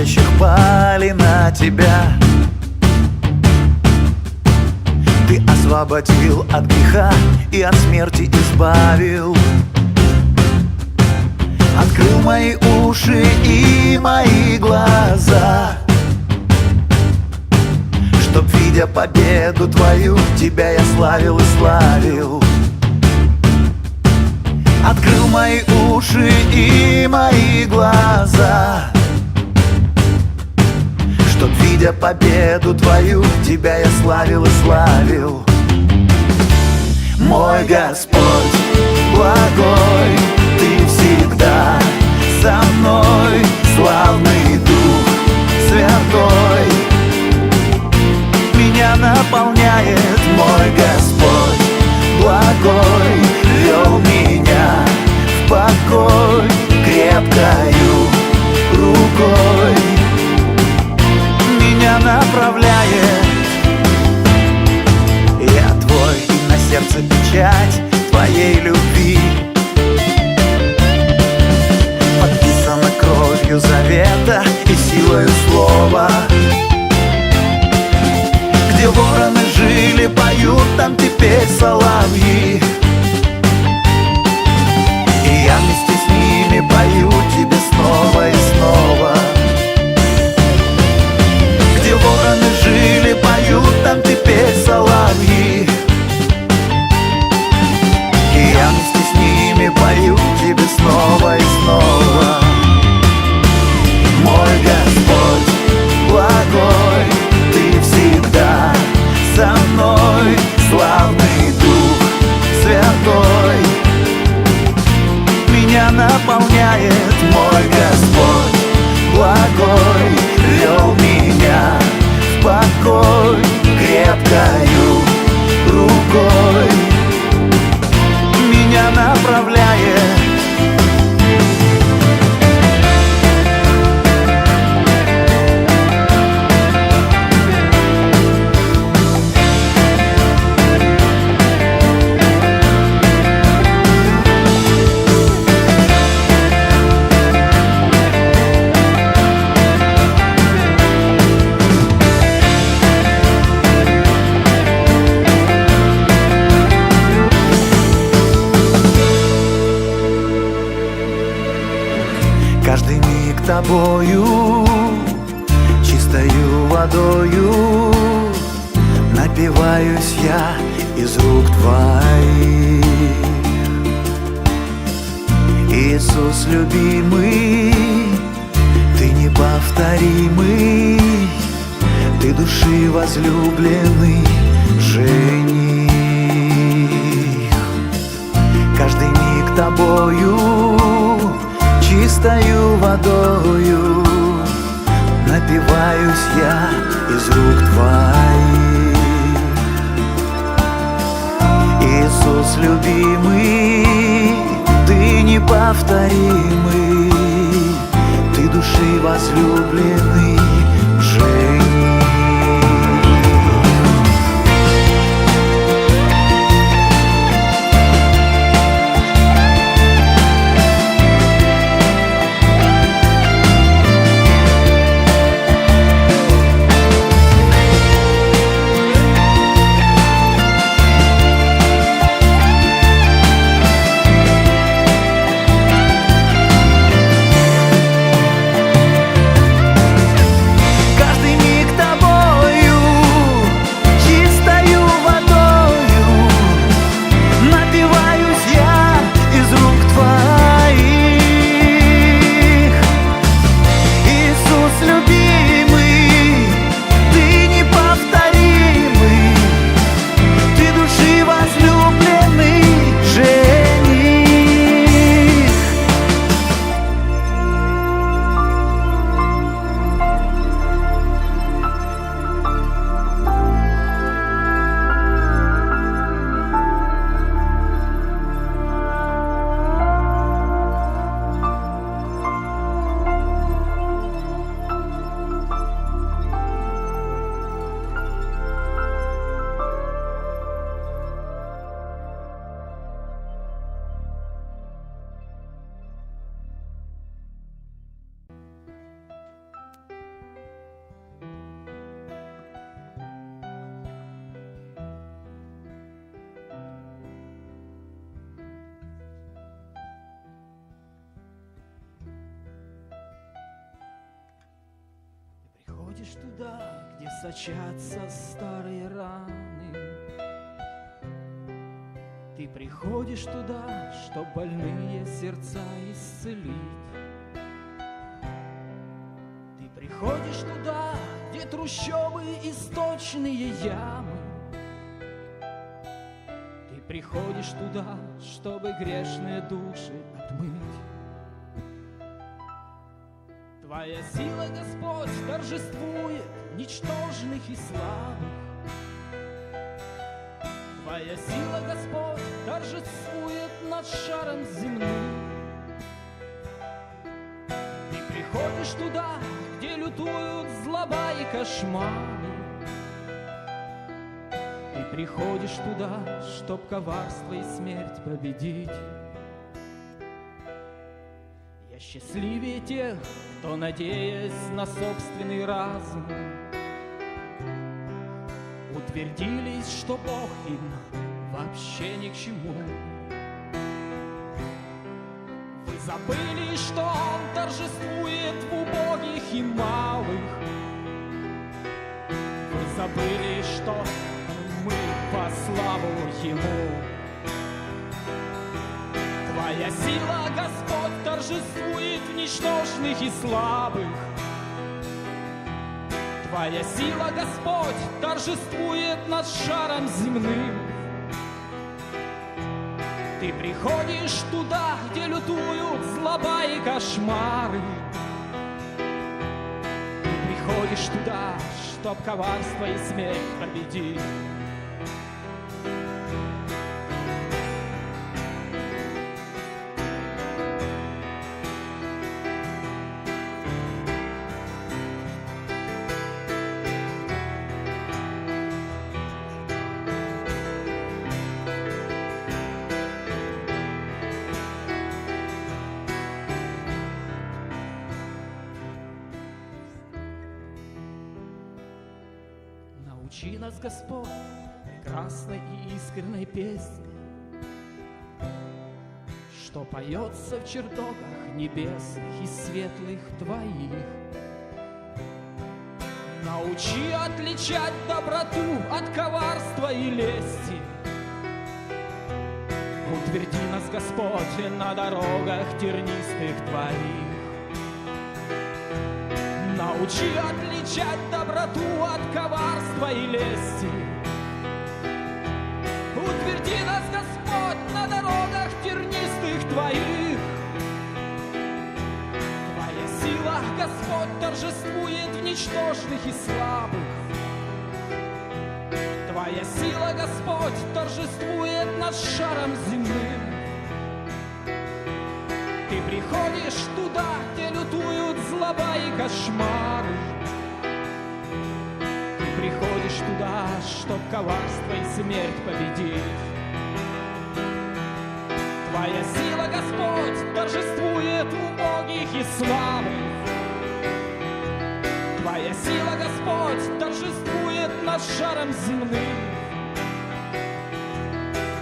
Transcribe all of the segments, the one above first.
зловещих пали на тебя. Ты освободил от греха и от смерти избавил. Открыл мои уши и мои глаза Чтоб, видя победу твою, тебя я славил и славил. Открыл мои уши и мои глаза Чтоб, видя победу твою, тебя я славил и славил. Мой Господь благой, ты всегда со мной Славный Дух Святой из рук твоих. Иисус любимый, ты неповторимый Ты души возлюбленный жених. Каждый миг тобою чистою водою Напиваюсь я из рук твоих Иисус любимый, ты неповторимый. Ты души возлюбленный приходишь туда, где сочатся старые раны. Ты приходишь туда, чтоб больные сердца исцелить. Ты приходишь туда, где трущобы и сточные ямы. Ты приходишь туда, чтобы грешные души отмыть. Твоя сила, Господь, торжествует ничтожных и слабых. Твоя сила, Господь, торжествует над шаром земным. Ты приходишь туда, где лютуют злоба и кошмары. Ты приходишь туда, чтоб коварство и смерть победить. Счастливее тех, кто, надеясь на собственный разум, Утвердились, что Бог им вообще ни к чему. Вы забыли, что Он торжествует в убогих и малых. Вы забыли, что мы по славу Ему. Твоя сила, Господь, торжествует в ничтожных и слабых. Твоя сила, Господь, торжествует над шаром земным. Ты приходишь туда, где лютуют злоба и кошмары. Ты приходишь туда, чтоб коварство и смерть победить. Научи нас, Господь, прекрасной и искренней песне, Что поется в чертогах небесных и светлых Твоих. Научи отличать доброту от коварства и лести. Утверди нас, Господь, на дорогах тернистых Твоих. Научи отличать доброту от коварства и лести. Утверди нас, Господь, на дорогах тернистых Твоих. Твоя сила, Господь, торжествует в ничтожных и слабых. Твоя сила, Господь, торжествует над шаром земным. Ты приходишь туда, где злоба и кошмары. Ты приходишь туда, чтоб коварство и смерть победить. Твоя сила, Господь, торжествует в убогих и слабых. Твоя сила, Господь, торжествует над шаром земным.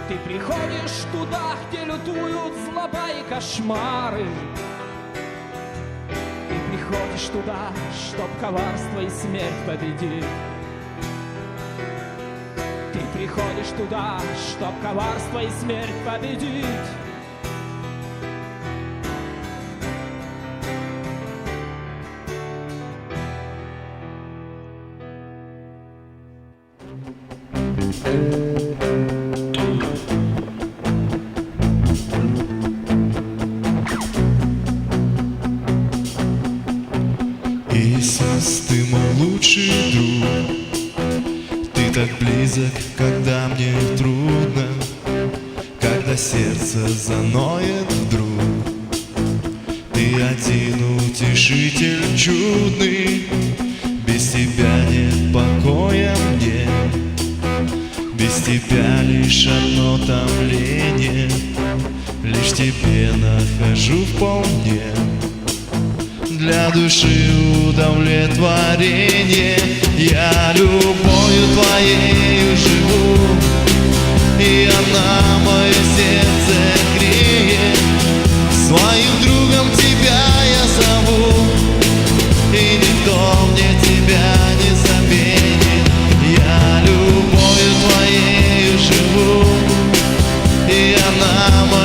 Ты приходишь туда, где лютуют злоба и кошмары. Приходишь туда, чтоб коварство и смерть победить. Ты приходишь туда, чтоб коварство и смерть победить. Лучший друг. Ты так близок, когда мне трудно Когда сердце заноет вдруг. Ты один утешитель чудный Без тебя нет покоя мне. Без тебя лишь одно томление Лишь тебе нахожу вполне для души удовлетворение. Я любовью твоею живу, и она мое сердце греет. Своим другом тебя я зову, и никто мне тебя не заменит. Я любовью твоею живу, и она моя